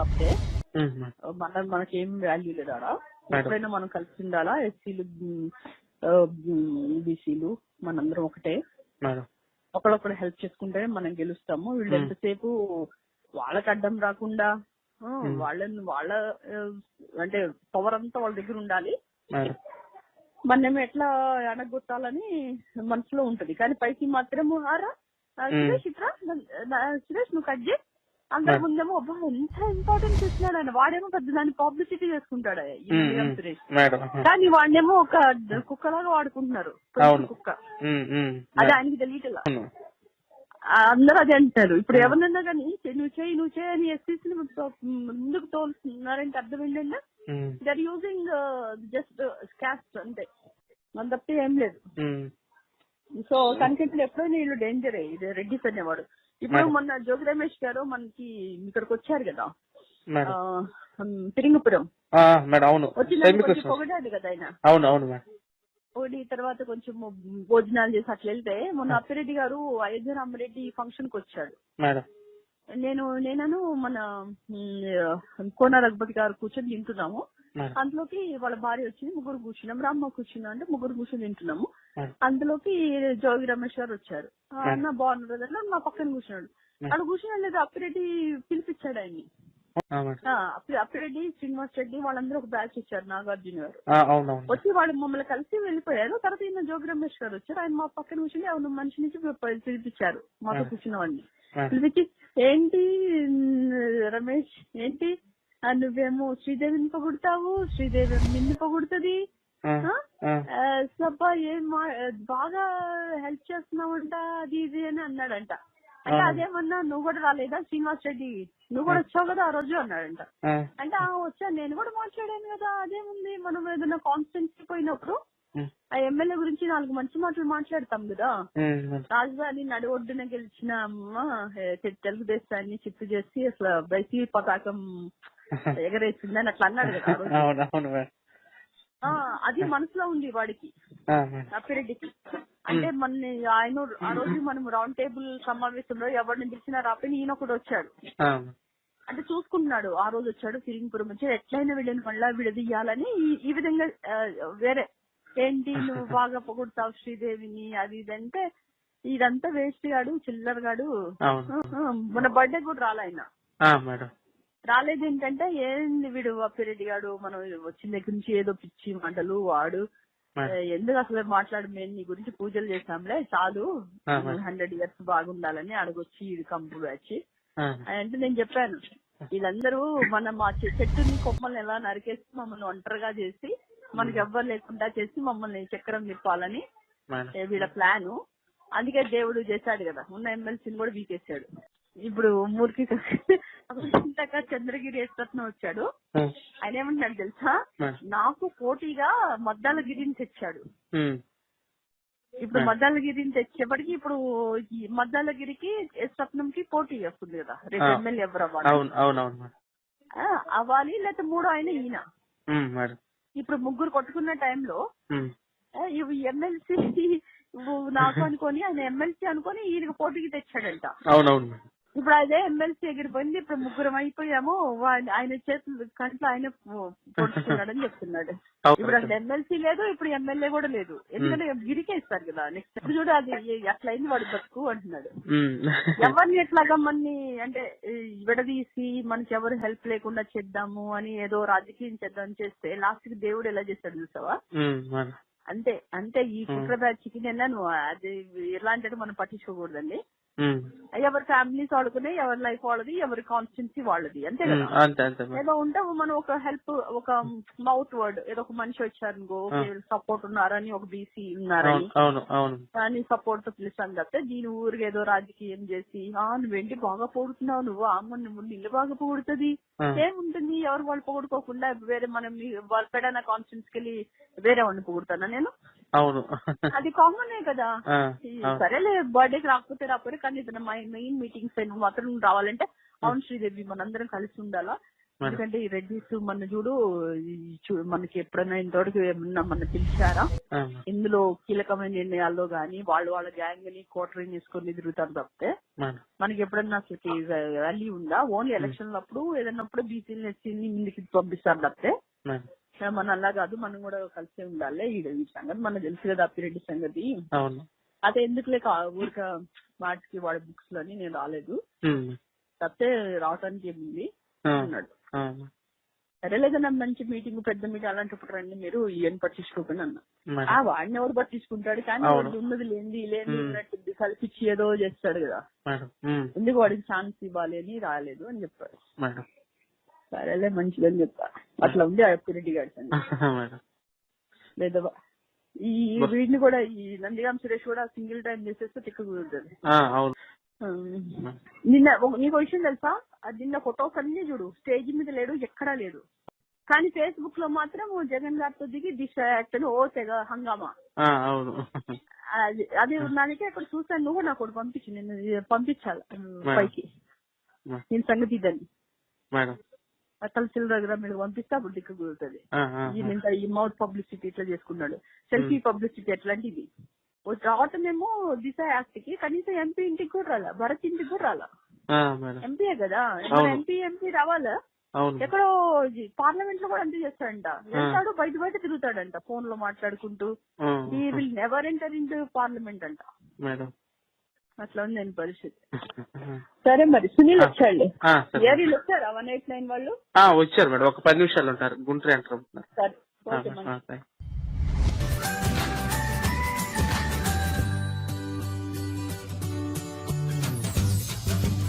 తప్పే మన మనకేం వాల్యూ లేదు ఆడ. ఎప్పుడైనా మనం కలిసి ఉండాలా ఎస్సీలు బీసీలు మనందరం ఒకటే. మేడం ఒకళ్ళొకడు హెల్ప్ చేసుకుంటే మనం గెలుస్తాము. వీళ్ళు. ఎంతసేపు వాళ్ళకి అడ్డం రాకుండా. వాళ్ళని వాళ్ళ అంటే పవర్ అంతా వాళ్ళ దగ్గర ఉండాలి. మనం ఎట్లా అడగొట్టాలని మనసులో ఉంటది. కానీ పైకి మాత్రము ఆరా. సురేష్ ఇట్రా సురేష్ నువ్వు కట్ చేయి. అందరి. ముందేమో అబ్బా ఎంత ఇంపార్టెన్స్ ఇస్తున్నాడు ఆయన వాడేమో పెద్ద దాన్ని పబ్లిసిటీ చేసుకుంటాడు సురేష్. కానీ వాడినేమో ఒక కుక్కలాగా వాడుకుంటున్నారు. కుక్క. అది. ఆయనకి తెలియట్లా అందరూ అదే అంటారు. ఇప్పుడు. ఎవరినన్నా కానీ "చెయ్, నువ్వు చేయి నువ్వు చేయి అని ఎస్సీసీ ముందుకు తోలుతున్నారంటే అర్థం ఏంటంటే దర్ యూజింగ్ జస్ట్ క్యాస్ట్ అంతే. మన తప్ప ఏం లేదు. సో కనికెట్లు ఎప్పుడైనా వీళ్ళు డేంజరే ఇది రెడ్డిస్ అనేవాడు. ఇప్పుడు. మొన్న జోగి రమేష్ గారు మనకి ఇక్కడికి వచ్చారు కదా. తిరింగపురం మేడం అవును. పొగడాడు కదా ఆయన. అవును అవును మేడం. ఒకటి తర్వాత కొంచెం భోజనాలు చేసి అట్లా వెళ్తే మొన్న అప్పిరెడ్డి గారు అయోధ్య రామరెడ్డి ఫంక్షన్కి వచ్చాడు మేడం. నేను నేనను మన కోన రఘుపతి గారు కూర్చొని తింటున్నాము అందులోకి వాళ్ళ భార్య వచ్చింది ముగ్గురు కూర్చున్నాం రామ్మ కూర్చున్నా అంటే ముగ్గురు కూర్చొని తింటున్నాము అందులోకి జోగి రమేష్ గారు వచ్చారు. అన్న బాగున్నారు మా పక్కన కూర్చున్నాడు. అక్కడ కూర్చున్నాడు లేదు అప్పిరెడ్డి పిలిపించాడు ఆయన్ని. అప్పిరెడ్డి శ్రీనివాస్ రెడ్డి వాళ్ళందరూ ఒక బ్యాచ్ ఇచ్చారు నాగార్జున గారు. వచ్చి వాళ్ళు మమ్మల్ని కలిసి వెళ్ళిపోయారు. తర్వాత ఈయన జోగి రమేష్ గారు వచ్చారు. ఆయన మా పక్కన కూర్చుని అవును మనిషి నుంచి పిలిపించారు. మాతో. కూర్చున్న వాడిని పిలిపించి ఏంటి రమేష్ ఏంటి? నువ్వేమో శ్రీదేవిని పొగుడతావు శ్రీదేవి నిన్ను పొగుడుతుంది. సబ్బా ఏం బాగా హెల్ప్ చేస్తున్నావంట అది ఇది అని అన్నాడంట. అంటే. అదేమన్నా నువ్వు కూడా రాలేదా శ్రీనివాస్ రెడ్డి? నువ్వు కూడా వచ్చావు కదా ఆ రోజు అన్నాడంట. అంటే ఆ వచ్చాను నేను కూడా మాట్లాడాను కదా అదేముంది? మనం ఏదైనా కాన్స్టెన్సీ పోయినప్పుడు ఆ ఎమ్మెల్యే గురించి నాలుగు మంచి మాటలు మాట్లాడతాం కదా. రాజధాని నడి ఒడ్డున గెలిచిన తెలుగుదేశాన్ని చిత్తు చేసి అసలు బైసీ పతాకం ఎగరేసిందని అట్లా అన్నాడు కదా అది మనసులో ఉంది వాడికి. అప్పిరెడ్డికి అంటే మన ఆయన ఆ రోజు మనం రౌండ్ టేబుల్ సమావేశంలో ఎవరిని పిలిచినా రాపని ఈయన ఒకడు వచ్చాడు. అంటే చూసుకుంటున్నాడు. ఆ రోజు వచ్చాడు ఫిరింగ్పురం వచ్చి ఎట్లయినా వీళ్ళని మళ్ళా విడదీయాలని ఈ- విధంగా వేరే ఏంటి నువ్వు బాగా పొగుడుతావు శ్రీదేవిని అది ఇది అంటే ఇదంతా వేస్ట్ గాడు చిల్లర గాడు. మన బర్త్డే కూడా రాలే ఆయన. ఆ, మేడం. రాలేదు ఏంటంటే ఏంది వీడు అప్పిరెడ్డి గాడు మనం వచ్చిన దగ్గర నుంచి ఏదో పిచ్చి మంటలు వాడు. ఎందుకు అసలు మాట్లాడు మేము నీ గురించి పూజలు చేసాంలే చాలు. హండ్రెడ్ ఇయర్స్ బాగుండాలని అడగొచ్చి ఇది కంపు వచ్చి అంటే నేను చెప్పాను వీళ్ళందరూ మన మా చెట్టుని కొమ్మల్ని ఎలా నరికేసి మమ్మల్ని ఒంటరిగా చేసి మనకి ఎవ్వరు లేకుండా చేసి మమ్మల్ని చక్రం తిప్పాలని వీళ్ళ ప్లాను. అందుకే దేవుడు చేశాడు కదా. ఉన్న ఎమ్మెల్సీని కూడా వీకేశాడు. ఇప్పుడు మూర్తి ఇంతక చంద్రగిరి యశ్వత్న వచ్చాడు. ఆయన ఏమంటున్నాడు తెలుసా. నాకు పోటీగా మద్దాలగిరిని తెచ్చాడు. ఇప్పుడు. మద్దాలగిరిని తెచ్చేపటికి ఇప్పుడు ఈ మద్దాలగిరికి స్వప్నంకి పోటీ వస్తుంది కదా. రేపు. ఎమ్మెల్యే ఎవరు అవ్వాలి? అవ్వాలి లేకపోతే మూడో ఆయన ఈయన. ఇప్పుడు ముగ్గురు కొట్టుకున్న టైంలో ఇవి ఎమ్మెల్సీ నాకు అనుకొని ఆయన ఎమ్మెల్సీ అనుకొని ఈయనకి పోటీకి తెచ్చాడంట. అవును అవును మేడం. ఇప్పుడు అదే ఎమ్మెల్సీ ఎగిరిపోయింది ఇప్పుడు ముగ్గురం అయిపోయాము. ఆయన చేతులు కంట్లో ఆయన పొడుచుకున్నాడని చెప్తున్నాడు. ఇప్పుడు అసలు ఎమ్మెల్సీ లేదు ఇప్పుడు ఎమ్మెల్యే కూడా లేదు. ఎందుకంటే గిరికే ఇస్తారు కదా. నెక్స్ట్ చూడు అది ఎట్లయింది వాడు బతుకు అంటున్నాడు. ఎవరిని ఎట్లాగా మన్ని అంటే విడదీసి మనకి ఎవరు హెల్ప్ లేకుండా చేద్దాము అని ఏదో రాజకీయం చేద్దాం చేస్తే లాస్ట్కి దేవుడు ఎలా చేస్తాడు చూసావా? అంతే అంతే. ఈ కుట్ర బ్యాచ్కి నేను అది ఎలాంటి మనం పట్టించుకోకూడదండి. ఎవరి ఫ్యామిలీస్ వాళ్ళకునే ఎవరి లైఫ్ వాళ్ళది ఎవరి కాన్స్టెన్సీ వాళ్ళది. అంతే కదా? అంతే అంతే మేడం. ఏదో ఉంటే మనం ఒక హెల్ప్ ఒక మౌత్ వర్డ్ ఏదో ఒక మనిషి వచ్చారనుకో సపోర్ట్ ఉన్నారని ఒక బీసీ ఉన్నారని కానీ సపోర్ట్ పిలుస్తాను తప్పితే దీని ఊరికి ఏదో రాజకీయం చేసి ఆ నువ్వేంటి బాగా పొగుడుతున్నావు? నువ్వు అమ్మ నువ్వు నిన్ను బాగా పొగుడుతుంది. ఏముంటుంది? ఎవరు వాళ్ళు పొగుడుకోకుండా వేరే మనం వాళ్ళ పెడన కాన్ఫరెన్స్కి వెళ్ళి వేరే వాడిని పొగుడుతానా నేను? అవును. అది కామనే కదా. సరేలే బర్త్డేకి రాకపోతే రాకపోతే కానీ ఇతను మెయిన్ మీటింగ్స్ నువ్వు మాత్రం రావాలంటే అవును శ్రీదేవి మనందరం కలిసి ఉండాలా? ఎందుకంటే ఈ రెడ్డిస్ మన చూడు మనకి ఎప్పుడైనా ఇంతవరకు ఏమన్నా మన పిలిచారా. ఇందులో కీలకమైన నిర్ణయాల్లో గానీ వాళ్ళు వాళ్ళ గ్యాంగ్ని కోటరింగ్ చేసుకొని తిరుగుతారు తప్పితే మనకి ఎప్పుడన్నా అసలు వాల్యూ ఉందా? ఓన్లీ ఎలక్షన్ అప్పుడు ఏదన్నప్పుడు ఎస్సీని ముందుకి పంపిస్తారు తప్పితే మన అలా కాదు మనం కూడా కలిసే ఉండాలి ఈ ఈ సంగతి. మనకు తెలుసు కదా అప్పిరెడ్డి సంగతి. అదే ఎందుకు లేక ఊరిక మాటికి వాడి బుక్స్లోని నేను రాలేదు. తప్పితే రావటానికి ఏముంది? అన్నాడు. సరే లేదన్నా మంచి మీటింగ్ పెద్ద మీటింగ్ అలాంటప్పుడు రండి మీరు ఏం పట్టించుకోకండి అన్న. ఆ వాడిని ఎవరు పట్టించుకుంటాడు? కానీ ఉన్నది లేనిది లేని కల్పించి ఏదో చేస్తాడు కదా. ఎందుకు వాడికి ఛాన్స్ ఇవ్వాలి అని రాలేదు అని చెప్పాడు. సరేలే మంచిదని చెప్పా. అట్లా ఉంది ఆ అప్పిరెడ్డి గారి లేదా ఈ వీడిని కూడా ఈ నందిగాం సురేష్ కూడా సింగిల్ టైం చేసేస్తే తిక్క కుదురుతుంది. నిన్న నీకు విషయం తెలుసా? అది నిన్న ఫొటోస్ అన్ని చూడు స్టేజ్ మీద లేడు ఎక్కడా లేడు. కానీ ఫేస్బుక్లో మాత్రం జగన్ గారితో దిగి దిశ యాక్ట్ అని ఓ తెగ హంగామా. అవును. అది అది దానికి అక్కడ చూసాను నువ్వు నాకు ఒకటి పంపించు నేను ఇది పంపించాలి. పైకి. నేను సంగతి ఇదని. చిల్లర దగ్గర మీరు పంపిస్తే అప్పుడు దిక్కు కుదురుతుంది. ఈయన ఈ మౌత్ పబ్లిసిటీ ఇట్లా చేసుకున్నాడు. Selfie publicity ఎట్లాంటిది? రావటమేమో దిశ యాక్ట్కి కనీసం ఎంపీ ఇంటికి కూడా రాలా భరత్ ఇంటికి కూడా రాలా. ఎంపీయే కదా. ఎంపీ ఎంపీ రావాలా? ఎక్కడో పార్లమెంట్లో కూడా అంతే చేస్తాడంట. వెళ్తాడు బయట బయట తిరుగుతాడంట ఫోన్లో మాట్లాడుకుంటూ ఈ will never enter in parliament అంట. మేడం. అట్లా ఉంది నేను పరిస్థితి. సరే మరి సునీల్ వచ్చాడు. ఏరీలు వచ్చారా? వన్ ఎయిట్ నైన్ వాళ్ళు? వచ్చారు మేడం. ఒక పది నిమిషాలు ఉంటారు. గుంటూరు ఎంటర్ అవుతున్నారు. ఆ, సరే.